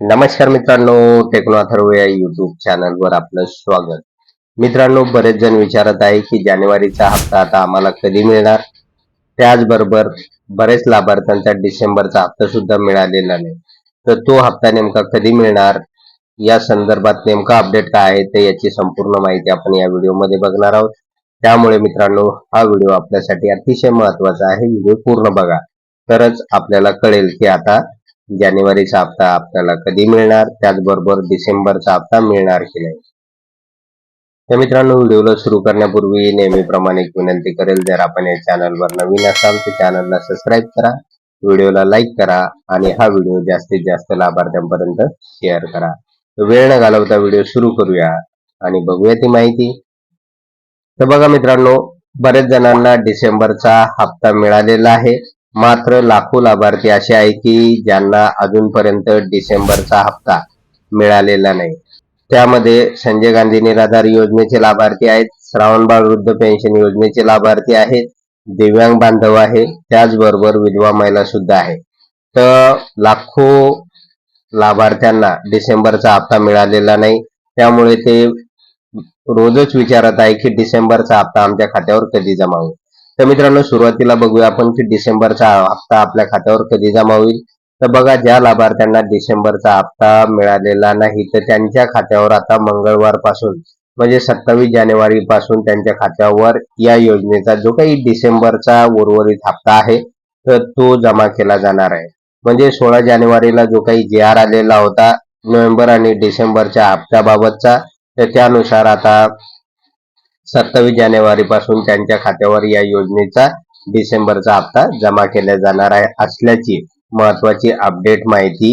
नमस्कार मित्रांनो टेक्नो अथर्व या युट्यूब चॅनलवर आपलं स्वागत. मित्रांनो बरेच जण विचारत आहे की जानेवारीचा हप्ता आता आम्हाला कधी मिळणार? त्याचबरोबर बरेच लाभार्थ्यांचा डिसेंबरचा हप्ता सुद्धा मिळालेला नाही. तर तो हप्ता नेमका कधी मिळणार? या संदर्भात नेमका अपडेट काय आहे ते याची संपूर्ण माहिती आपण या व्हिडिओमध्ये बघणार आहोत. त्यामुळे मित्रांनो हा व्हिडिओ आपल्यासाठी अतिशय महत्त्वाचा आहे. व्हिडिओ पूर्ण बघा. तरच आपल्याला कळेल की आता जानेवारीचा हप्ता आपल्याला कधी मिळणार? त्याचबरोबर डिसेंबरचा हप्ता मिळणार की नाही? तर मित्रांनो व्हिडिओला सुरू करण्यापूर्वी नेहमीप्रमाणे एक विनंती करेल जर आपण या चॅनलवर नवीन असाल तर चॅनलला सबस्क्राईब करा व्हिडिओला लाईक करा आणि हा व्हिडिओ जास्तीत जास्त लाभार्थ्यांपर्यंत शेअर करा. वेळ न घालवता व्हिडिओ सुरू करूया आणि बघूया ती माहिती. तर बघा मित्रांनो बरेच जणांना डिसेंबरचा हप्ता मिळालेला आहे. मात्र लाखो लाभार्थी असे आहे की ज्यांना अजूनपर्यंत डिसेंबरचा हप्ता मिळालेला नाही. त्यामध्ये संजय गांधी निराधार योजनेचे लाभार्थी आहेत श्रावणबाळ वृद्ध पेन्शन योजनेचे लाभार्थी आहेत दिव्यांग बांधव आहे त्याचबरोबर विधवा महिला सुद्धा आहे. तर लाखो लाभार्थ्यांना डिसेंबरचा हप्ता मिळालेला नाही. त्यामुळे ते रोजच विचारत आहे की डिसेंबरचा हप्ता आमच्या खात्यावर कधी जमा होईल? तर मित्रांनो सुरुवातीला बघूया आपण की डिसेंबरचा हप्ता आपल्या खात्यावर कधी जमा होईल. तर बघा ज्या लाभार्थ्यांना डिसेंबरचा हप्ता मिळालेला नाही तर त्यांच्या खात्यावर आता मंगळवारपासून म्हणजे सत्तावीस जानेवारी पासून त्यांच्या खात्यावर या योजनेचा जो काही डिसेंबरचा उर्वरित हप्ता आहे तर तो जमा केला जाणार आहे. म्हणजे सोळा जानेवारीला जो काही जे आर आलेला होता नोव्हेंबर आणि डिसेंबरच्या हप्त्याबाबतचा तर त्यानुसार आता सत्तावीस जानेवारी पासून त्यांच्या खात्यावर या योजनेचा डिसेंबरचा हप्ता जमा केला जाणार आहे असल्याची महत्वाची अपडेट माहिती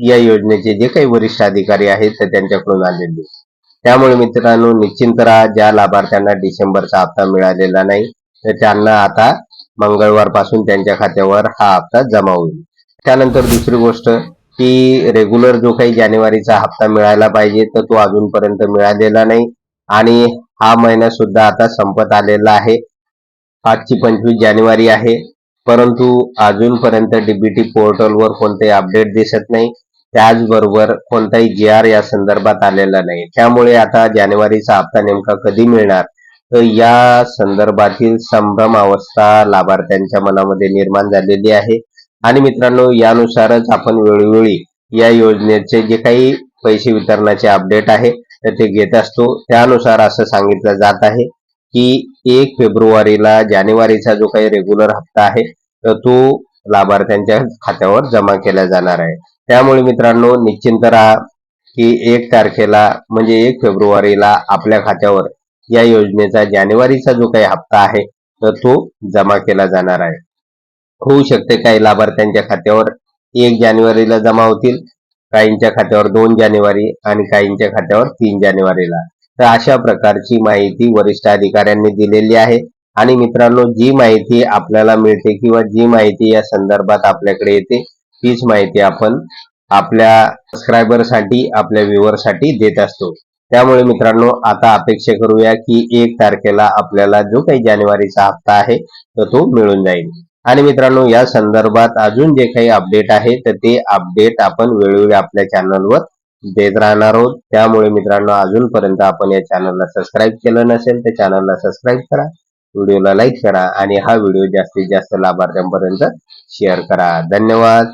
या योजनेचे जे काही वरिष्ठ अधिकारी आहेत ते त्यांच्याकडून आलेली त्यामुळे मित्रांनो निश्चिंत राहा ज्या लाभार्थ्यांना डिसेंबरचा हप्ता मिळालेला नाही तर त्यांना आता मंगळवारपासून त्यांच्या खात्यावर हा हप्ता जमा होईल. त्यानंतर दुसरी गोष्ट की रेग्युलर जो काही जानेवारीचा हप्ता मिळायला पाहिजे तर तो अजूनपर्यंत मिळालेला नाही. आणि हा महिना सुद्धा आता संपत आलेला आहे. आजची पंचवीस जानेवारी आहे. परंतु अजूनपर्यंत डीबीटी पोर्टलवर कोणतेही अपडेट दिसत नाही. त्याचबरोबर कोणताही जी आर या संदर्भात आलेला नाही. त्यामुळे आता जानेवारीचा हप्ता नेमका कधी मिळणार? तर या संदर्भातील संभ्रम अवस्था लाभार्थ्यांच्या मनामध्ये निर्माण झालेली आहे. आणि मित्रांनो यानुसारच आपण वेळोवेळी या योजनेचे जे काही पैसे वितरणाचे अपडेट आहे ते घेत असतो. त्यानुसार असं सांगितलं जात आहे की एक फेब्रुवारीला जानेवारीचा जो काही रेग्युलर हप्ता आहे तर तो लाभार्थ्यांच्या खात्यावर जमा केला जाणार आहे. त्यामुळे मित्रांनो निश्चिंत राहा की एक तारखेला म्हणजे एक फेब्रुवारीला आपल्या खात्यावर या योजनेचा जानेवारीचा जो काही हप्ता आहे तर तो जमा केला जाणार आहे. होऊ शकते काही लाभार्थ्यांच्या खात्यावर एक जानेवारीला जमा होतील काहींच्या खात्यावर दोन जानेवारी आणि काहींच्या खात्यावर तीन जानेवारीला. तर अशा प्रकारची माहिती वरिष्ठ अधिकाऱ्यांनी दिलेली आहे. आणि मित्रांनो जी माहिती आपल्याला मिळते किंवा जी माहिती या संदर्भात आपल्याकडे येते तीच माहिती आपण आपल्या सबस्क्रायबरसाठी आपल्या व्ह्युअरसाठी देत असतो. त्यामुळे मित्रांनो आता अपेक्षा करूया की एक तारखेला आपल्याला जो काही जानेवारीचा हप्ता आहे तर तो मिळून जाईल. आणि मित्रांनो या संदर्भात अजून जे काही अपडेट आहे तर ते अपडेट आपण वेळोवेळी आपल्या चॅनलवर देत राहणार आहोत. त्यामुळे मित्रांनो अजूनपर्यंत आपण या चॅनलला सबस्क्राईब केलं नसेल तर चॅनलला सबस्क्राईब करा. व्हिडिओला लाईक करा आणि हा व्हिडिओ जास्तीत जास्त लाभार्थ्यांपर्यंत शेअर करा. धन्यवाद.